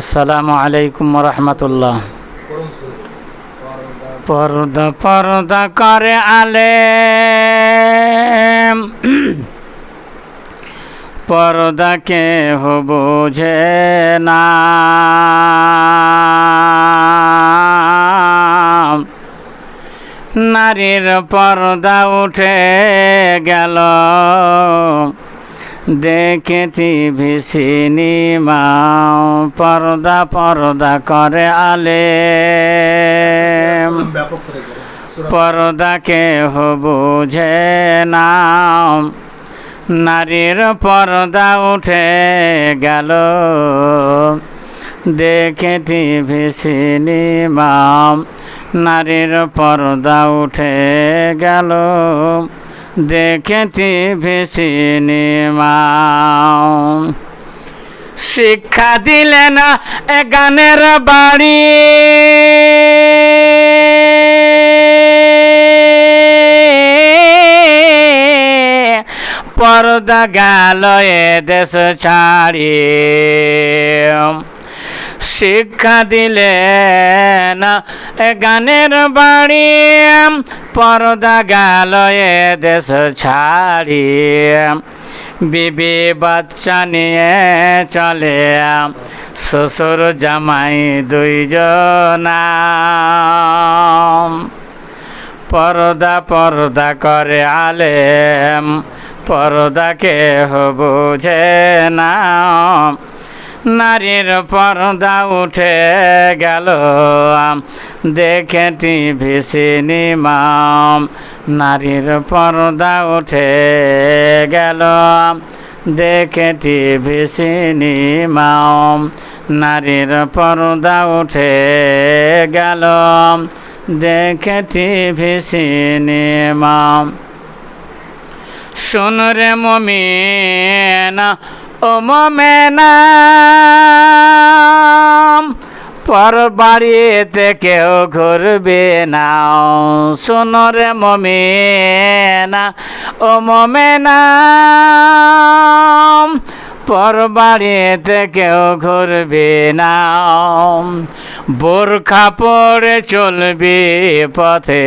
আসসালামু আলাইকুম রহমতুল্লাহ পর্দা পর্দা করে আলে পর্দা কেহ বোঝে না। নারীর পর্দা উঠে গেল। দেখে টিভি সিনেমা পর্দা পর্দা করে আলে পর্দাকে বুঝে না নারীর পর্দা উঠে গেল। দেখে টিভি সিনেমা নারীর পর্দা উঠে গেল। দেখে টিভি সিনেমা শিক্ষা দিলেন এ গানের বাড়ি। পর্দা গেল এ দেশ ছাড়ি শিক্ষা দিলেন এ গানের বাড়ি পর্দা গেল এ দেশ ছাড়ি বিবি বাচ্চা নিয়ে চলে শ্বশুর জামাই দুইজনা পর্দা পর্দা করে আলেম, পর্দাকে বুঝে না নারীর পর্দা উঠে গেল দেখে টিভি, সিনেমা নারীর পর্দা উঠে গেল দেখে টিভি, সিনেমা নারীর পর্দা উঠে গেল দেখে টিভি, সিনেমা শুন রে মমিনা ও মমেনা পর বাড়িতে কেউ ঘুরবে না। শুন রে মমিনা, ও মমেনা পর বাড়িতে কেউ ঘুরবে না। বোরখা পরে চলবি পথে,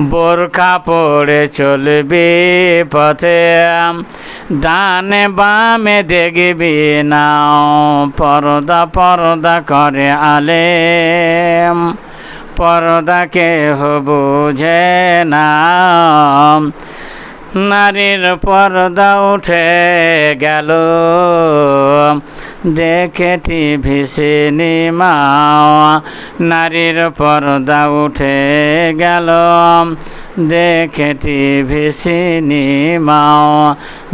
বোরখা পরে চলবি পথে। ডানে বামে দেখবি নাও, পর্দা পর্দা করে আলে পর্দা কেহ বুঝে না, নারীর পর্দা উঠে গেল। দেখে টিভি সিনেমা, নারীর পর্দা উঠে গেল। দেখে টিভি সিনেমা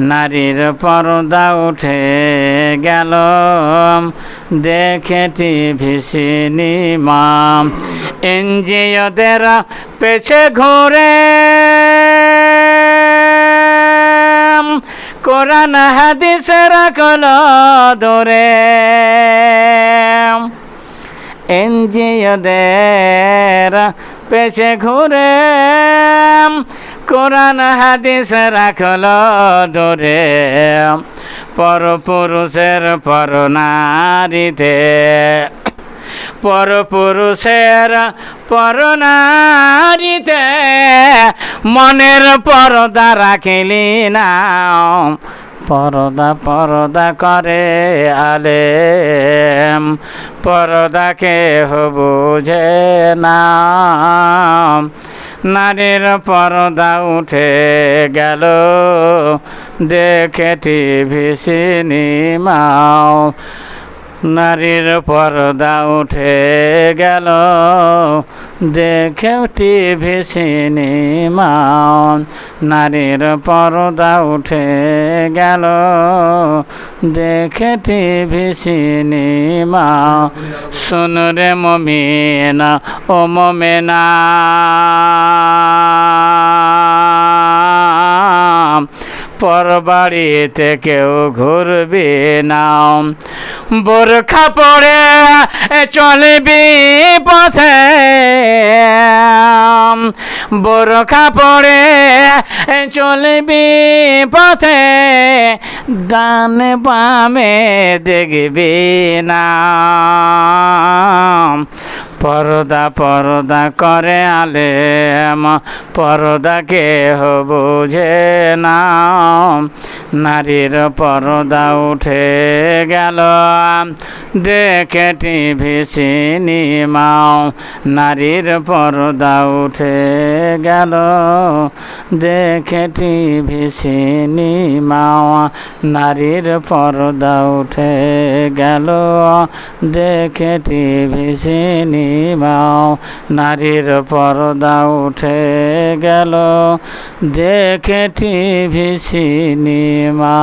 নারীর পর্দা উঠে গেল। দেখে টিভি সিনেমা এনজিওদের পেছে ঘুরে। কোরআন হাদিস রাখল দূরে এনজিওদের পেছে ঘুরে কোরআন, হাদিস রাখল দূরে। পর পুরুষের পর নারীতে পর পুরুষের পর নারীতে মনের পরদা রাখিলি না পরদা পরদা করে আলে পরদাকে বুঝে না। নারীর পরদা উঠে গেল। দেখে টিভি সিনেমাও নারীর পর্দা উঠে গেল। দেখে টিভি, সিনেমা, নারীর পর্দা উঠে গেল। দেখে টিভি, সিনেমা শুন রে মমিনা ও মমেনা। পর বাড়িতে কেউ ঘুরবি না। বোরখা পরে চলবি পথে। বোরখা পরে চলবি পথে। ডানে বামে দেখবি না। পরদা পরদা করে আলেম, পরদা কেহ বুঝে না। নারীর পরদা উঠে গেল, দেখে টিভি সিনেমাও নারীর পরদা উঠে গেল, দেখে টিভি সিনেমাও নারীর পরদা উঠে গেল, দেখে টিভি সিনেমাও নারীর পর্দা উঠে গেল। দেখে টিভি সিনেমা